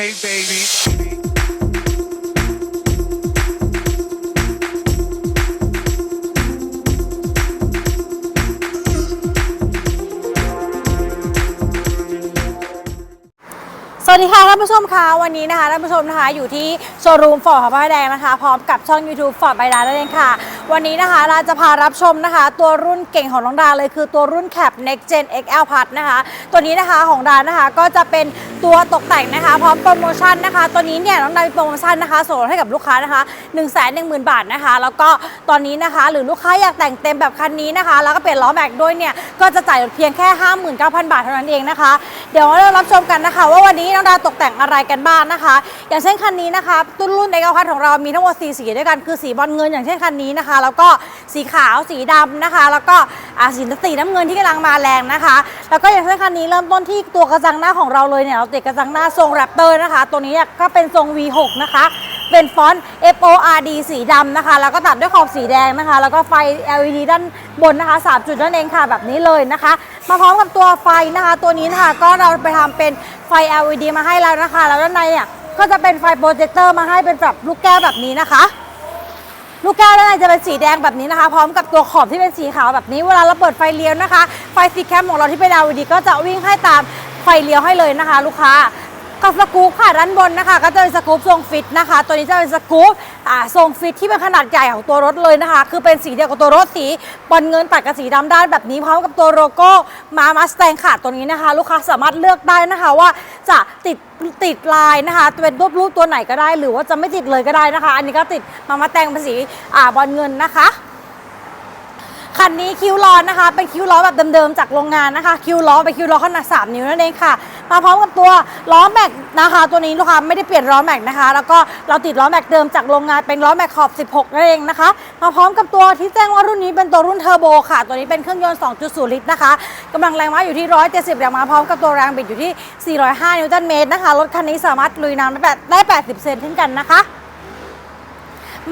Hey, baby. วัสดีค่ะท่านผู้ชมคะวันนี้นะคะท่านผู้ชมนะคะอยู่ที่โชว์รูมฟอร์ดพระประแดงนะคะพร้อมกับช่อง YouTube ฟอร์ดใบดานั่นเองค่ะ วันนี้นะคะเราจะพารับชมนะคะ ตัวรุ่นเก่งของน้องดาเลยคือตัวรุ่นแคป Next Gen XL Plus นะคะ ตัวนี้นะคะของดานะคะก็จะเป็นตัวตกแต่งนะคะ พร้อมโปรโมชั่นนะคะ ตัวนี้เนี่ยน้องดามีโปรโมชั่นนะคะส่งให้กับลูกค้านะคะ1 1 0 0 0 0บาทนะคะ แล้วก็ตอนนี้นะคะหรือลูกค้าอยากแต่งเต็มแบบคันนี้นะคะ แล้วก็เปลี่ยนล้อแม็กด้วยเนี่ยก็จะจ่ายเพียงแค่ 59,000 บาทเท่านั้นเองนะคะ เดี๋ยวเรารับชมกันนะคะ ว่าวันนี้น้องดาตกแต่งอะไรกันบ้างนะคะ อย่างเช่นคันนี้นะคะตุ้นรุ่นในกระพัดของเรามีทั้งหมดสีสีด้วยกันคือสีบอลเงินอย่างเช่นคันนี้นะคะ แล้วก็สีขาวสีดำนะคะ แล้วก็สีสีน้ำเงินที่กำลังมาแรงนะคะ แล้วก็อย่างเช่นคันนี้เริ่มต้นที่ตัวกระจังหน้าของเราเลยเนี่ยเราติดกระจังหน้าทรงแรปเตอร์นะคะ ตัวนี้ก็เป็นทรง V6 นะคะเป็นฟอนต์ F O R D สีดำนะคะ แล้วก็ตัดด้วยขอบสีแดงนะคะ แล้วก็ไฟ LED ด้านบนนะคะ 3 จุดนั่นเองค่ะ แบบนี้เลยนะคะ มาพร้อมกับตัวไฟนะคะ ตัวนี้นะคะก็เราไปทำเป็นไฟ LED มาให้แล้วนะคะ แล้วด้านในเนี่ยก็จะเป็นไฟโปรเจคเตอร์มาให้เป็นแบบลูกแก้วแบบนี้นะคะ ลูกแก้วด้านในจะเป็นสีแดงแบบนี้นะคะ พร้อมกับตัวขอบที่เป็นสีขาวแบบนี้เวลาเราเปิดไฟเลี้ยวนะคะ ไฟสีแคมของเราที่เป็น LED ก็จะวิ่งให้ตามไฟเลี้ยวให้เลยนะคะ ลูกค้า กับสกู๊ปค่ะด้านบนนะคะ ก็จะเป็นสกู๊ปทรงฟิตนะคะ ตัวนี้จะเป็นสกู๊ปทรงฟิตที่เป็นขนาดใหญ่ของตัวรถเลยนะคะ คือเป็นสีเดียวกับตัวรถสีบอลเงินตัดกับสีดำด้านแบบนี้พร้อมกับตัวโลโก้มามาสแตงค่ะตัวนี้นะคะ ลูกค้าสามารถเลือกได้นะคะว่าจะติดติดลายนะคะเป็นรูปรูปตัวไหนก็ได้ หรือว่าจะไม่ติดเลยก็ได้นะคะ อันนี้ก็ติดมามาแตงเป็นสีอ่าบอลเงินนะคะคันนี้คิ้วล้อนะคะ เป็นคิ้วล้อแบบเดิมๆจากโรงงานนะคะ คิ้วล้อเป็นคิ้วล้อขนาด 3 นิ้วนั่นเองค่ะ มาพร้อมกับตัวล้อแม็กนะคะตัวนี้ลูกค้าไม่ได้เปลี่ยนล้อแม็กนะคะ แล้วก็เราติดล้อแม็กเดิมจากโรงงานเป็นล้อแม็กขอบ 16นั่นเองนะคะ มาพร้อมกับตัวที่แจ้งว่ารุ่นนี้เป็นตัวรุ่นเทอร์โบค่ะ ตัวนี้เป็นเครื่องยนต์ 2.0 ลิตรนะคะกำลังแรงม้าอยู่ที่ 170แรงม้าพร้อมกับตัวแรงบิดอยู่ที่ 405 นิวตันเมตรนะคะรถคันนี้สามารถลุยน้ำได้แบบได้80 เซนเช่นกันนะคะ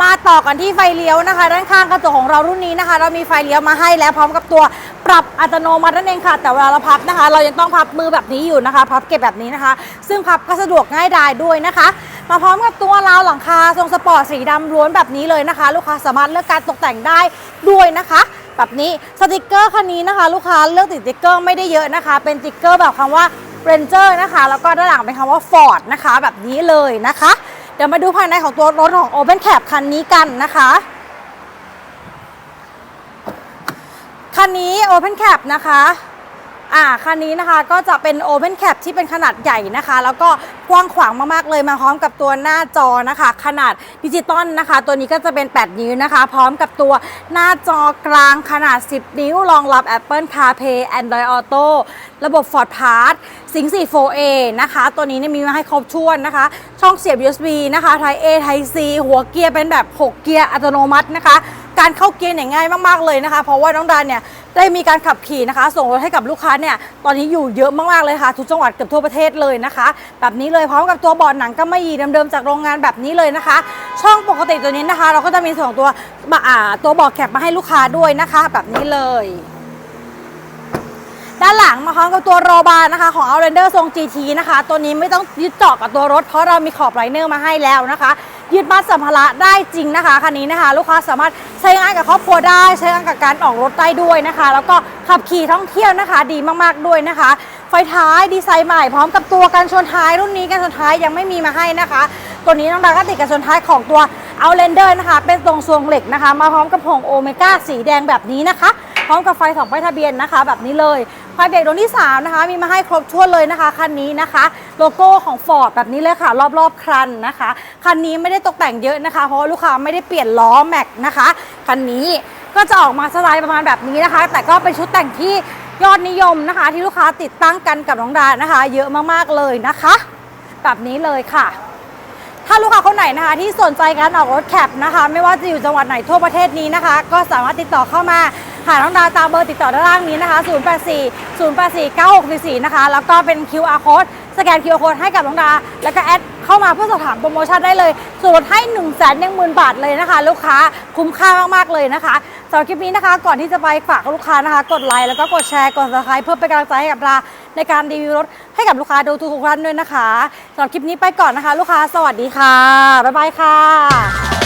มาต่อกันที่ไฟเลี้ยวนะคะ ด้านข้างกระจกของเรารุ่นนี้นะคะ เรามีไฟเลี้ยวมาให้แล้วพร้อมกับตัวปรับอัตโนมัตินั่นเองค่ะ แต่เวลาเราพับนะคะ เรายังต้องพับมือแบบนี้อยู่นะคะพับเก็บแบบนี้นะคะ ซึ่งพับก็สะดวกง่ายดายด้วยนะคะ มาพร้อมกับตัวราวหลังคาทรงสปอร์ตสีดำล้วนแบบนี้เลยนะคะ ลูกค้าสามารถเลือกการตกแต่งได้ด้วยนะคะแบบนี้สติกเกอร์คันนี้นะคะ ลูกค้าเลือกติดสติกเกอร์ไม่ได้เยอะนะคะ เป็นสติกเกอร์แบบคำว่า Ranger นะคะ แล้วก็ด้านหลังเป็นคำว่า Ford นะคะ แบบนี้เลยนะคะ เดี๋ยวมาดูภายในของตัวรถของ Open Cab คันนี้กันนะคะ คันนี้ Open Cab นะคะอ่าคันนี้นะคะก็จะเป็น Open Cab ที่เป็นขนาดใหญ่นะคะ แล้วก็กว้างขวางมากๆเลยมาพร้อมกับตัวหน้าจอนะคะ ขนาดดิจิตอลนะคะ ตัวนี้ก็จะเป็น 8 นิ้วนะคะ พร้อมกับตัวหน้าจอกลางขนาด 10 นิ้วรองรับ Apple CarPlay Android Auto ระบบ Ford Pass สิง 4 4A นะคะ ตัวนี้เนี่ยมีมาให้ครบถ้วนนะคะ ช่องเสียบ USB นะคะ Type A Type C หัวเกียร์เป็นแบบ 6 เกียร์อัตโนมัตินะคะ การเข้าเกียร์เนี่ยง่ายมากๆเลยนะคะ เพราะว่าน้องดานเนี่ยได้มีการขับขี่นะคะ ส่งรถให้กับลูกค้าเนี่ยตอนนี้อยู่เยอะมากๆเลยค่ะ ทุกจังหวัดเกือบทั่วประเทศเลยนะคะ แบบนี้เลยพร้อมกับตัวเบาะหนังก็ไม่ยีเดิมๆจากโรงงานแบบนี้เลยนะคะ ช่องปกติตัวนี้นะคะ เราก็จะมีส่วนของตัวอ่าตัวเบาะแคปมาให้ลูกค้าด้วยนะคะ แบบนี้เลย ด้านหลังมาพร้อมกับตัวโรบานะคะ ของ Outlander ทรง GT นะคะ ตัวนี้ไม่ต้องยึดเจาะกับตัวรถ เพราะเรามีขอบไลเนอร์มาให้แล้วนะคะ ยึดมัดสัมภาระได้จริงนะคะคันนี้นะคะ ลูกค้าสามารถใช้งานกับครอบครัวได้ ใช้งานกับการออกรถได้ด้วยนะคะ แล้วก็ขับขี่ท่องเที่ยวนะคะ ดีมากๆด้วยนะคะ ไฟท้ายดีไซน์ใหม่พร้อมกับตัวกันชนท้ายรุ่นนี้กันชนท้ายยังไม่มีมาให้นะคะ ตัวนี้น้องดาก็ติดกันชนท้ายของตัว Outlander นะคะ เป็นทรงทรงเหล็กนะคะ มาพร้อมกับผงโอเมก้าสีแดงแบบนี้นะคะ พร้อมกับไฟสองไฟทะเบียนนะคะ แบบนี้เลยไฟเบรกดวงที่3นะคะ มีมาให้ครบถ้วนเลยนะคะคันนี้นะคะ โลโก้ของ Ford แบบนี้เลยค่ะ รอบๆคันนะคะคันนี้ไม่ได้ตกแต่งเยอะนะคะ เพราะลูกค้าไม่ได้เปลี่ยนล้อแม็กนะคะคันนี้ก็จะออกมาสไตล์ประมาณแบบนี้นะคะ แต่ก็เป็นชุดแต่งที่ยอดนิยมนะคะ ที่ลูกค้าติดตั้งกันกับน้องดานะคะ เยอะมากๆเลยนะคะ แบบนี้เลยค่ะ ถ้าลูกค้าคนไหนนะคะที่สนใจการออกรถแคปนะคะ ไม่ว่าจะอยู่จังหวัดไหนทั่วประเทศนี้นะคะ ก็สามารถติดต่อเข้ามาหาน้องดาตามเบอร์ติดต่อด้านล่างนี้นะคะ 084 084 9644 นะคะ แล้วก็เป็น QR code สแกน QR code ให้กับน้องดา แล้วก็แอดเข้ามาเพื่อสอบถามโปรโมชั่นได้เลยส่วนลดให้1 1 0 0 0 0บาทเลยนะคะ ลูกค้าคุ้มค่ามากๆเลยนะคะสำหรับคลิปนี้นะคะ ก่อนที่จะไปฝากลูกค้านะคะ กดไลค์แล้วก็กดแชร์กด subscribe เพื่อเป็นกำลังใจให้กับดาในการรีวิวรถให้กับลูกค้าดูทุกๆท่านด้วยนะคะสำหรับคลิปนี้ไปก่อนนะคะ ลูกค้าสวัสดีค่ะบ๊ายบายค่ะ